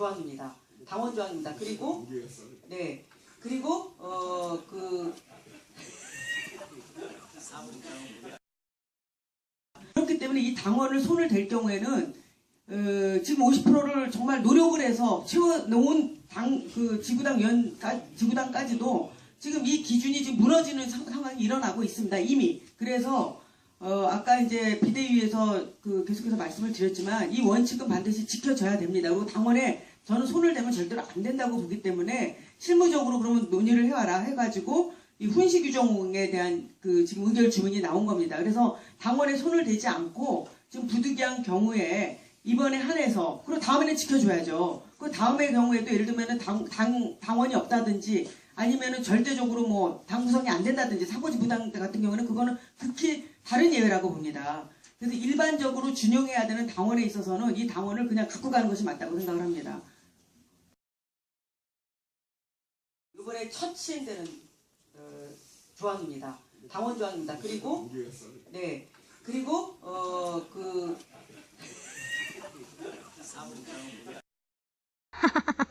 조항입니다. 당원 조항입니다. 그리고 네 그리고 어그 그렇기 때문에 이 당원을 손을 댈 경우에는 어, 지금 50%를 정말 노력을 해서 채워놓은 당, 그 지구당 연, 지구당까지도 지금 이 기준이 지금 무너지는 상, 상황이 일어나고 있습니다. 이미. 그래서, 어, 아까 이제 비대위에서 그 계속해서 말씀을 드렸지만 이 원칙은 반드시 지켜져야 됩니다. 그리고 당원에 저는 손을 대면 절대로 안 된다고 보기 때문에 실무적으로 그러면 논의를 해와라 해가지고 이 훈시 규정에 대한 그 지금 의결 주문이 나온 겁니다. 그래서 당원에 손을 대지 않고 지금 부득이한 경우에 이번에 한해서 그리고 다음에는 지켜줘야죠. 그 다음의 경우에도 예를 들면은 당, 당, 당원이 없다든지 아니면은 절대적으로 뭐 당 구성이 안 된다든지 사고지 부당 같은 경우는 그거는 극히 다른 예외라고 봅니다. 그래서 일반적으로 준용해야 되는 당원에 있어서는 이 당원을 그냥 갖고 가는 것이 맞다고 생각을 합니다. 이번에 첫 시행되는 어, 조항입니다. 당원 조항입니다. 그리고 네 그리고 어 그.